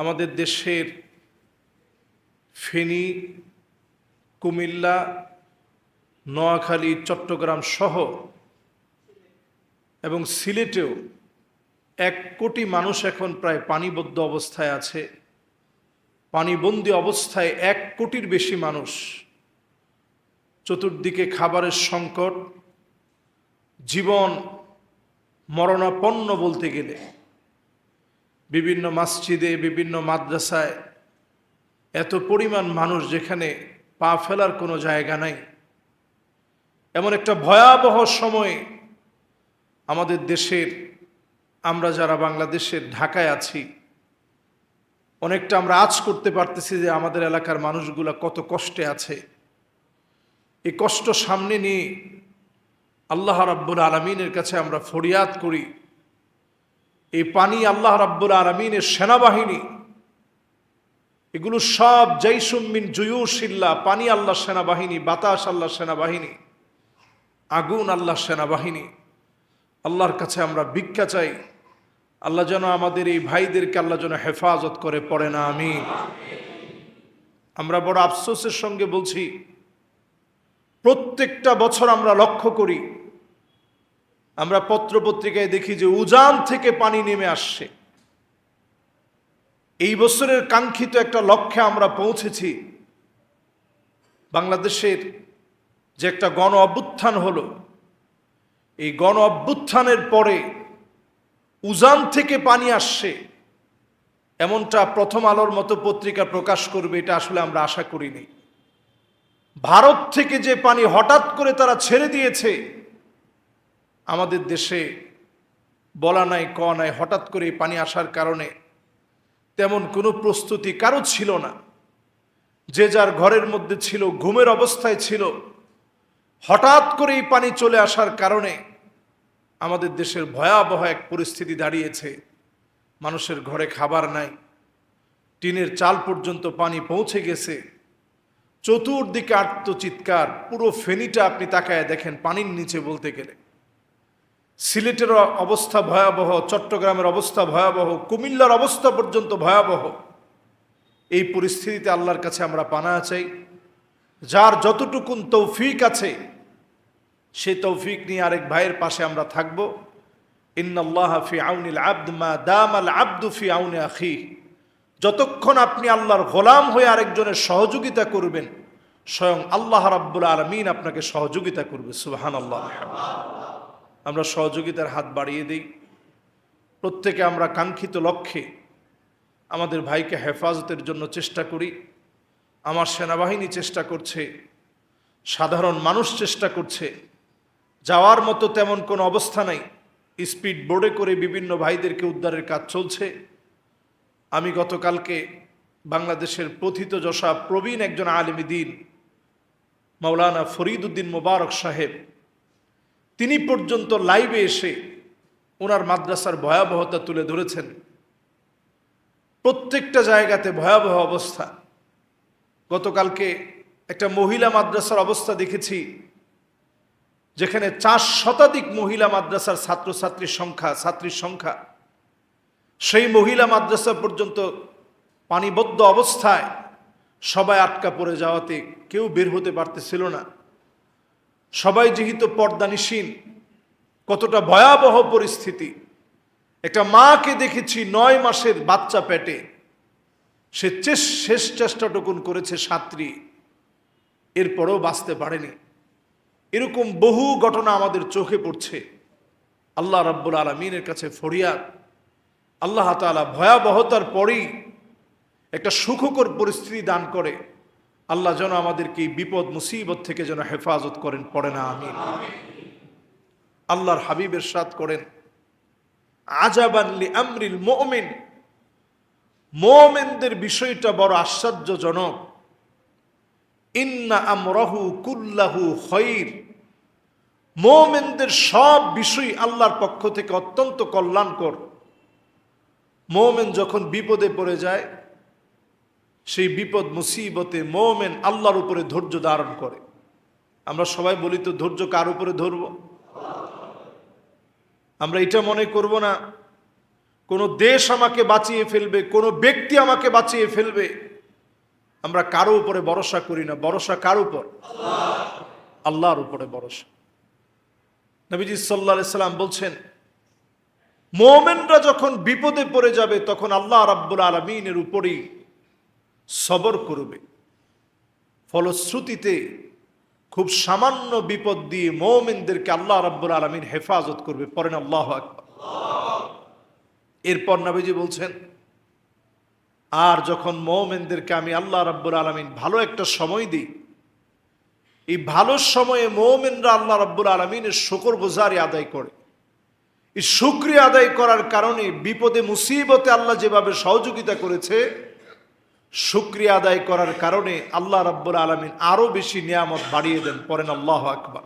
আমাদের দেশের ফেনী, কুমিল্লা, নোয়াখালী, চট্টগ্রাম সহ এবং সিলেটেও এক কোটি মানুষ এখন প্রায় পানিবদ্ধ অবস্থায় আছে। পানিবন্দী অবস্থায় এক কোটির বেশি মানুষ। চতুর্দিকে খাবারের সংকট, জীবন মরণাপন্ন বলতে গেলে। বিভিন্ন মসজিদে, বিভিন্ন মাদ্রাসায় এত পরিমাণ মানুষ যেখানে পা ফেলার কোনো জায়গা নাই। এমন একটা ভয়াবহ সময়ে আমাদের দেশের, আমরা যারা বাংলাদেশের ঢাকায় আছি, অনেকটা আমরা আজ করতে পারতেছি যে আমাদের এলাকার মানুষগুলা কত কষ্টে আছে। এই কষ্ট সামনে নিয়ে আল্লাহ রাব্বুল আলমিনের কাছে আমরা ফরিয়াদ করি। এই পানি আল্লাহ রাব্বুল আলমিনের সেনাবাহিনী, এগুলো সব জৈসুমিন জুয়ুশিল্লা পানি আল্লাহ সেনাবাহিনী, বাতাস আল্লাহ সেনাবাহিনী, আগুন আল্লাহ সেনাবাহিনী। আল্লাহর কাছে আমরা ভিক্ষা চাই। আল্লাহ যেন আমাদের এই ভাইদেরকে আল্লাহ যেন হেফাজত করে পড়ে না আমি আমরা বড় আফসোসের সঙ্গে বলছি, প্রত্যেকটা বছর আমরা লক্ষ্য করি আমরা পত্রপত্রিকায় দেখি যে উজান থেকে পানি নেমে আসছে। এই বছরের কাঙ্ক্ষিত একটা লক্ষ্যে আমরা পৌঁছেছি। বাংলাদেশের যে একটা গণ অভ্যুত্থান হলো, এই গণ অভ্যুত্থানের পরে উজান থেকে পানি আসছে, এমনটা প্রথম আলোর মতো পত্রিকা প্রকাশ করবে, এটা আসলে আমরা আশা করিনি। ভারত থেকে যে পানি হঠাৎ করে তারা ছেড়ে দিয়েছে আমাদের দেশে বলা নাই ক নাই, হঠাৎ করে পানি আসার কারণে তেমন কোনো প্রস্তুতি কারও ছিল না। যে যার ঘরের মধ্যে ছিল, ঘুমের অবস্থায় ছিল, হঠাৎ করে এই পানি চলে আসার কারণে আমাদের দেশের ভয়াবহ এক পরিস্থিতি দাঁড়িয়েছে। মানুষের ঘরে খাবার নাই, টিনের চাল পর্যন্ত পানি পৌঁছে গেছে। চতুর্দিকে আত্মচিৎকার পুরো ফেনীটা আপনি তাকায় দেখেন পানির নিচে বলতে গেলে। সিলেটের অবস্থা ভয়াবহ, চট্টগ্রামের অবস্থা ভয়াবহ, কুমিল্লার অবস্থা পর্যন্ত ভয়াবহ। এই পরিস্থিতিতে আল্লাহর কাছে আমরা পানা চাই। যার যতটুকুন তৌফিক আছে, সে তৌফিক নিয়ে আরেক ভাইয়ের পাশে আমরা থাকব। ইন্নাল্লাহ ফি আউনিল আব্দ মা দাম আল আব্দু আউনে আখি। যতক্ষণ আপনি আল্লাহর গোলাম হয়ে আরেকজনের সহযোগিতা করবেন, স্বয়ং আল্লাহ রাব্বুল আলমিন আপনাকে সহযোগিতা করবে। সুবাহান আল্লাহ আমরা সহযোগিতার হাত বাড়িয়ে দিই। প্রত্যেকে আমরা কাঙ্ক্ষিত লক্ষ্যে আমাদের ভাইকে হেফাজতের জন্য চেষ্টা করি। আমার সেনাবাহিনী চেষ্টা করছে, সাধারণ মানুষ চেষ্টা করছে। যাওয়ার মতো তেমন কোনো অবস্থা নাই। স্পিড বোর্ডে করে বিভিন্ন ভাইদেরকে উদ্ধারের কাজ চলছে। আমি গতকালকে বাংলাদেশের প্রথিত যশা প্রবীণ একজন আলিমী দিন, মাওলানা ফরিদ উদ্দিন মোবারক সাহেব তিনি পর্যন্ত লাইভে এসে ওনার মাদ্রাসার ভয়াবহতা তুলে ধরেছেন। প্রত্যেকটা জায়গাতে ভয়াবহ অবস্থা। গতকালকে একটা মহিলা মাদ্রাসার অবস্থা দেখেছি, যেখানে চার শতাধিক মহিলা মাদ্রাসার ছাত্রছাত্রীর সংখ্যা, ছাত্রীর সংখ্যা। সেই মহিলা মাদ্রাসা পর্যন্ত পানিবদ্ধ অবস্থায় সবাই আটকা পড়ে যাওয়াতে কেউ বের হতে পারতেছিল না। সবাই যেহেতু পর্দানিসীন কতটা ভয়াবহ পরিস্থিতি। একটা মাকে দেখেছি নয় মাসের বাচ্চা পেটে। সে শেষ চেষ্টাটুকুন করেছে সাত্রী। এরপরেও বাঁচতে পারেনি। এরকম বহু ঘটনা আমাদের চোখে পড়ছে। আল্লাহ রাব্বুল আলমিনের কাছে ফরিয়াদ। আল্লাহ তালা ভয়াবহতার পরেই একটা সুখকর পরিস্থিতি দান করে। আল্লাহ যেন আমাদেরকে বিপদ, মুসিবত থেকে যেন হেফাজত করেন, পড়ে না আমি আল্লাহর হাবিবের সাথ করেন আজাবানলি আমরিল মোমেন। মোমেনদের বিষয়টা বড় আশ্চর্যজনক। ইন্না আমরাহু কুল্লাহু খৈর। মোমেনদের সব বিষয় আল্লাহর পক্ষ থেকে অত্যন্ত কল্যাণকর। মোমেন যখন বিপদে পড়ে যায় সেই বিপদ, মুসিবতে মোমেন আল্লাহর উপরে ধৈর্য ধারণ করে। আমরা সবাই বলি তো, ধৈর্য কার উপরে ধরব? আমরা এটা মনে করব না। কোনো দেশ আমাকে বাঁচিয়ে ফেলবে, কোনো ব্যক্তি আমাকে বাঁচিয়ে ফেলবে, আমরা কারও উপরে ভরসা করি না। ভরসা কার উপর? আল্লাহর উপরে ভরসা। নবীজি সাল্লাহ সাল্লাম বলছেন, মোমেনরা যখন বিপদে পড়ে যাবে, তখন আল্লাহ রাব্বুল আলমিনের উপরেই সবর করবে। ফলশ্রুতিতে খুব সামান্য বিপদ দিয়ে মোমেনদেরকে আল্লাহ রাব্বুল আলমিন হেফাজত করবে। পরেন আল্লাহ আকবার। এরপর নবীজি বলছেন, আর যখন মোমেনদেরকে আমি আল্লাহ রাব্বুল আলমিন ভালো একটা সময় দিই, এই ভালো সময়ে মোমেনরা আল্লাহ রাব্বুল আলমিনের শুকর গুজারি আদায় করে। এই শুক্রিয়া আদায় করার কারণে বিপদে, মুসিবতে আল্লাহ যেভাবে সহযোগিতা করেছে শুক্রিয়া আদায় করার কারণে আল্লাহ রাব্বুল আলমিন আরও বেশি নিয়ামত বাড়িয়ে দেন। পরেন আল্লাহ আকবার।